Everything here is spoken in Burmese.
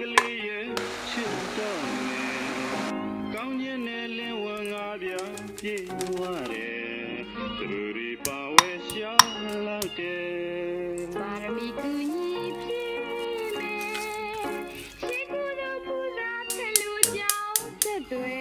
ကလေးရဲ့ချစ်တော့နေကောင်းခြင်းနဲ့လင်းဝန်ငါပြပြေဝရတယ်သူတို့တွေပါဝဲရှာလောက်တယ်ပါရမီကူညီပြည့်မယ်ရှိကူတော့ပူလာတယ်လို့ကြောင်းသက်သွဲ